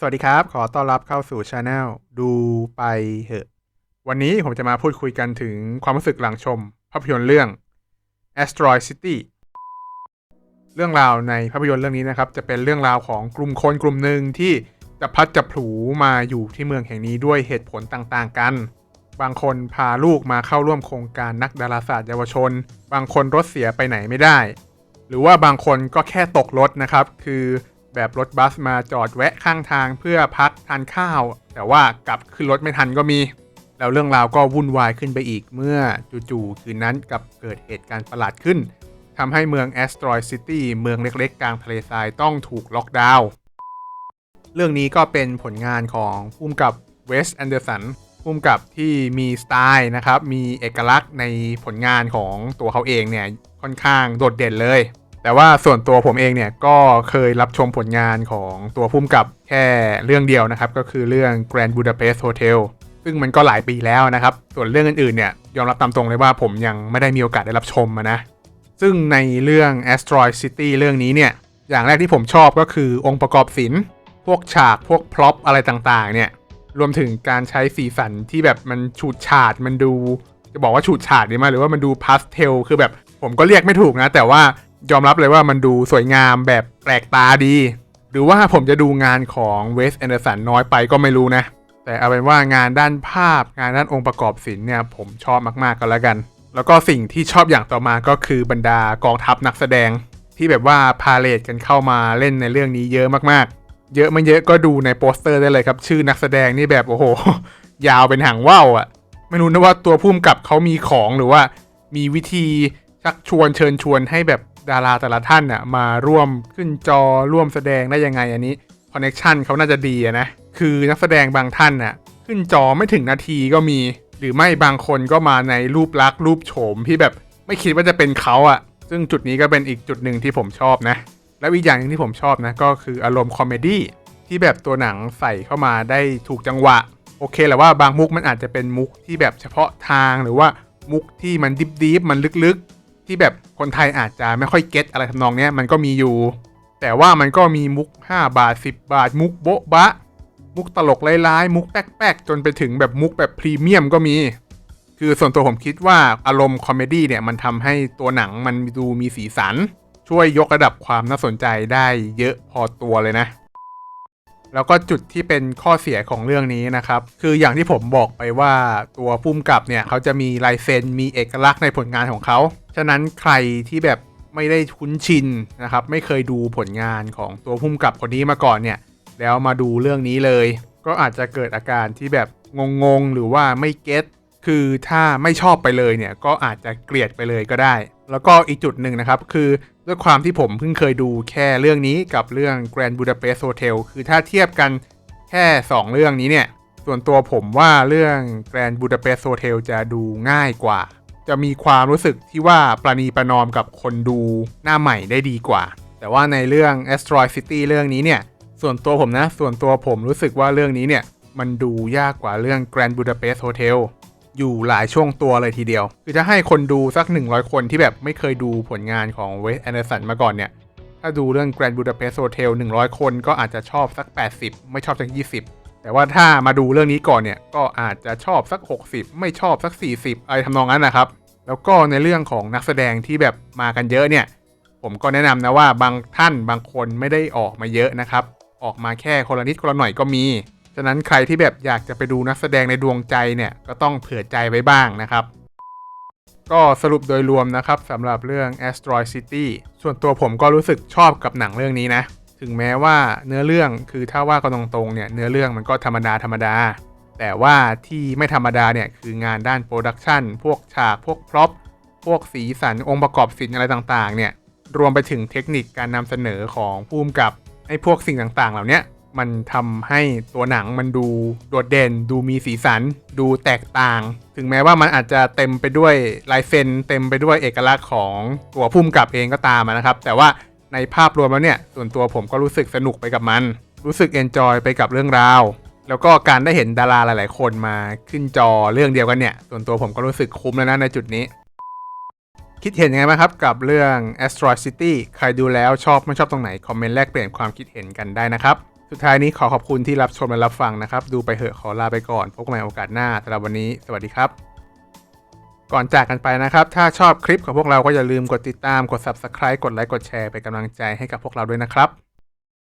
สวัสดีครับ ขอต้อนรับเข้าสู่ช anel ดูไปเหอะ วันนี้ผมจะมาพูดคุยกันถึงความรู้สึกหลังชม ภาพยนตร์เรื่อง Asteroid City เรื่องราวในภาพยนตร์เรื่องนี้นะครับ จะเป็นเรื่องราวของกลุ่มคนกลุ่มหนึ่งที่จะพัดจะผูมาอยู่ที่เมืองแห่งนี้ด้วยเหตุผลต่างๆกัน บางคนพาลูกมาเข้าร่วมโครงการนักดาราศาสตร์เยาวชน บางคนรถเสียไปไหนไม่ได้ หรือว่าบางคนก็แค่ตกรถนะครับ คือ แบบรถบัสมาจอดแวะข้างทางเพื่อพักทานข้าว แต่ว่ากลับขึ้นรถไม่ทันก็มี แล้วเรื่องราวก็วุ่นวายขึ้นไปอีกเมื่อจู่ๆคืนนั้นกับเกิดเหตุการณ์ประหลาดขึ้นทำให้เมือง Asteroid City เมืองเล็กๆ กลางทะเลทรายต้องถูกล็อกดาวน์เรื่องนี้ก็เป็นผลงานของผู้กำกับเวสแอนเดอร์สันผู้กำกับที่มีสไตล์นะครับ มีเอกลักษณ์ในผลงานของตัวเขาเองเนี่ยค่อนข้างโดดเด่นเลย แต่ว่าส่วนตัวผมเองเนี่ยก็เคยรับชมผลงานของตัวผู้กำกับแค่เรื่องเดียวนะครับ ก็คือเรื่อง Grand Budapest Hotel ซึ่งมันก็หลายปีแล้วนะครับ ส่วนเรื่องอื่นๆเนี่ยยอมรับตามตรงเลยว่าผมยังไม่ได้มีโอกาสได้รับชมนะ ซึ่งในเรื่อง Asteroid City เรื่องนี้เนี่ย อย่างแรกที่ผมชอบก็คือองค์ประกอบศิลป์พวกฉากพวกพร็อพอะไรต่างๆ เนี่ย รวมถึงการใช้สีสันที่แบบมันฉูดฉาดมันดู จะบอกว่าฉูดฉาดดีไหมหรือว่ามันดูพาสเทลคือแบบผมก็เรียกไม่ถูกนะ แต่ว่า ยอมรับเลยว่ามันดูสวยงามแบบแปลกตาดี หรือว่าผมจะดูงานของเวสแอนเดอร์สันน้อยไปก็ไม่รู้นะ แต่เอาเป็นว่างานด้านภาพงานด้านองค์ประกอบศิลป์เนี่ยผมชอบมากๆก็แล้วกัน แล้วก็สิ่งที่ชอบอย่างต่อมาก็คือบรรดากองทัพนักแสดง ที่แบบว่าพาเลทกันเข้ามาเล่นในเรื่องนี้เยอะมากๆ เยอะไม่เยอะก็ดูในโปสเตอร์ได้เลยครับ ชื่อนักแสดงนี่แบบโอ้โห ยาวเป็นหางว่าวอะ่ะไม่รู้นะว่าตัวพุ่มกับเขามีของหรือว่ามีวิธีชักชวนเชิญชวนให้แบบ ดาราแต่ละท่านน่ะมาร่วมขึ้นจอร่วมแสดงได้ยังไงอันนี้คอนเน็ชันเขาน่าจะดีะนะคือนักแสดงบางท่านน่ะขึ้นจอไม่ถึงนาทีก็มี หรือไม่บางคนก็มาในรูปลักษณ์รูปโฉมที่แบบไม่คิดว่าจะเป็นเขาอะ่ะ ซึ่งจุดนี้ก็เป็นอีกจุดหนึ่งที่ผมชอบนะ แล้วอีกอย่างหนึงที่ผมชอบนะก็คืออารมณ์คอมเมดี้ที่แบบตัวหนังใส่เข้ามาได้ถูกจังหวะ โอเคแหละว่าบางมุกมันอาจจะเป็นมุกที่แบบเฉพาะทางหรือว่ามุกที่มันดิบดิบๆมันลึกๆ ที่แบบคนไทยอาจจะไม่ค่อยเก็ตอะไรทำนองเนี้ยมันก็มีอยู่ แต่ว่ามันก็มีมุก 5 บาท 10 บาท มุกโบ๊ะบะ มุกตลกร้ายๆ มุกแป๊กๆ จนไปถึงแบบมุกแบบพรีเมียมก็มี คือส่วนตัวผมคิดว่าอารมณ์คอมเมดี้เนี่ยมันทำให้ตัวหนังมันดูมีสีสัน ช่วยยกระดับความน่าสนใจได้เยอะพอตัวเลยนะ แล้วก็จุดที่เป็นข้อเสียของเรื่องนี้นะครับ คืออย่างที่ผมบอกไปว่าตัวพุ่มกับเนี่ยเขาจะมีลายเซ็นมีเอกลักษณ์ในผลงานของเขา ฉะนั้นใครที่แบบไม่ได้คุ้นชินนะครับ ไม่เคยดูผลงานของตัวพุ่มกับคนนี้มาก่อนเนี่ย แล้วมาดูเรื่องนี้เลย ก็อาจจะเกิดอาการที่แบบงงๆหรือว่าไม่เก็ตคือถ้าไม่ชอบไปเลยเนี่ยก็อาจจะเกลียดไปเลยก็ได้ แล้วก็อีกจุดหนึ่งนะครับ คือ ด้วยความที่ผมเพิ่งเคยดูแค่เรื่องนี้กับเรื่อง Grand Budapest Hotel คือถ้าเทียบกันแค่ 2 เรื่องนี้เนี่ย ส่วนตัวผมว่าเรื่อง Grand Budapest Hotel จะดูง่ายกว่า จะมีความรู้สึกที่ว่าประนีประนอมกับคนดูหน้าใหม่ได้ดีกว่า แต่ว่าในเรื่อง Asteroid City เรื่องนี้เนี่ย ส่วนตัวผมนะ ส่วนตัวผมรู้สึกว่าเรื่องนี้เนี่ย มันดูยากกว่าเรื่อง Grand Budapest Hotel อยู่หลายช่วงตัวเลยทีเดียว คือจะให้คนดูสัก 100 คนที่แบบไม่เคยดูผลงานของเวสแอนเดอร์สันมาก่อนเนี่ย ถ้าดูเรื่อง Grand Budapest Hotel 100 คนก็อาจจะชอบสัก 80 ไม่ชอบสัก 20 แต่ว่าถ้ามาดูเรื่องนี้ก่อนเนี่ย ก็อาจจะชอบสัก 60 ไม่ชอบสัก 40 อะไรทำนองนั้นนะครับ แล้วก็ในเรื่องของนักแสดงที่แบบมากันเยอะเนี่ย ผมก็แนะนำนะว่าบางท่านบางคนไม่ได้ออกมาเยอะนะครับ ออกมาแค่คนละนิดคนละหน่อยก็มี ฉะนั้นใครที่แบบอยากจะไปดูนักแสดงในดวงใจเนี่ยก็ต้องเผื่อใจไว้บ้างนะครับ ก็สรุปโดยรวมนะครับสำหรับเรื่อง Asteroid City ส่วนตัวผมก็รู้สึกชอบกับหนังเรื่องนี้นะ ถึงแม้ว่าเนื้อเรื่องคือถ้าว่ากันตรงๆเนี่ยเนื้อเรื่องมันก็ธรรมดาธรรมดา แต่ว่าที่ไม่ธรรมดาเนี่ยคืองานด้านโปรดักชันพวกฉากพวกพร็อพพวกสีสันองค์ประกอบศิลป์อะไรต่างๆเนี่ยรวมไปถึงเทคนิคการนำเสนอของผู้กำกับไอ้พวกสิ่งต่างๆ เหล่านี้ มันทำให้ตัวหนังมันดูโดดเด่น ดูมีสีสัน ดูแตกต่าง ถึงแม้ว่ามันอาจจะเต็มไปด้วยลายเซ็น เต็มไปด้วยเอกลักษณ์ของตัวผู้กำกับเองก็ตามนะครับ แต่ว่าในภาพรวมแล้วเนี่ย ส่วนตัวผมก็รู้สึกสนุกไปกับมัน รู้สึกเอนจอยไปกับเรื่องราว แล้วก็การได้เห็นดาราหลาย ๆ คนมาขึ้นจอเรื่องเดียวกันเนี่ย ส่วนตัวผมก็รู้สึกคุ้มแล้วนะในจุดนี้คิดเห็นยังไงบ้างครับกับเรื่อง Asteroid City ใครดูแล้วชอบไม่ชอบตรงไหน คอมเมนต์แลกเปลี่ยนความคิดเห็นกันได้นะครับ สุดท้ายนี้ขอขอบคุณที่รับชมและรับฟังนะครับ ดูไปเหอะขอลาไปก่อน พบกันใหม่โอกาสหน้าสำหรับวันนี้สวัสดีครับก่อนจากกันไปนะครับ ถ้าชอบคลิปของพวกเราก็อย่าลืมกดติดตาม กด subscribe กดไลค์ กดแชร์ เป็นกำลังใจให้กับพวกเราด้วยนะครับ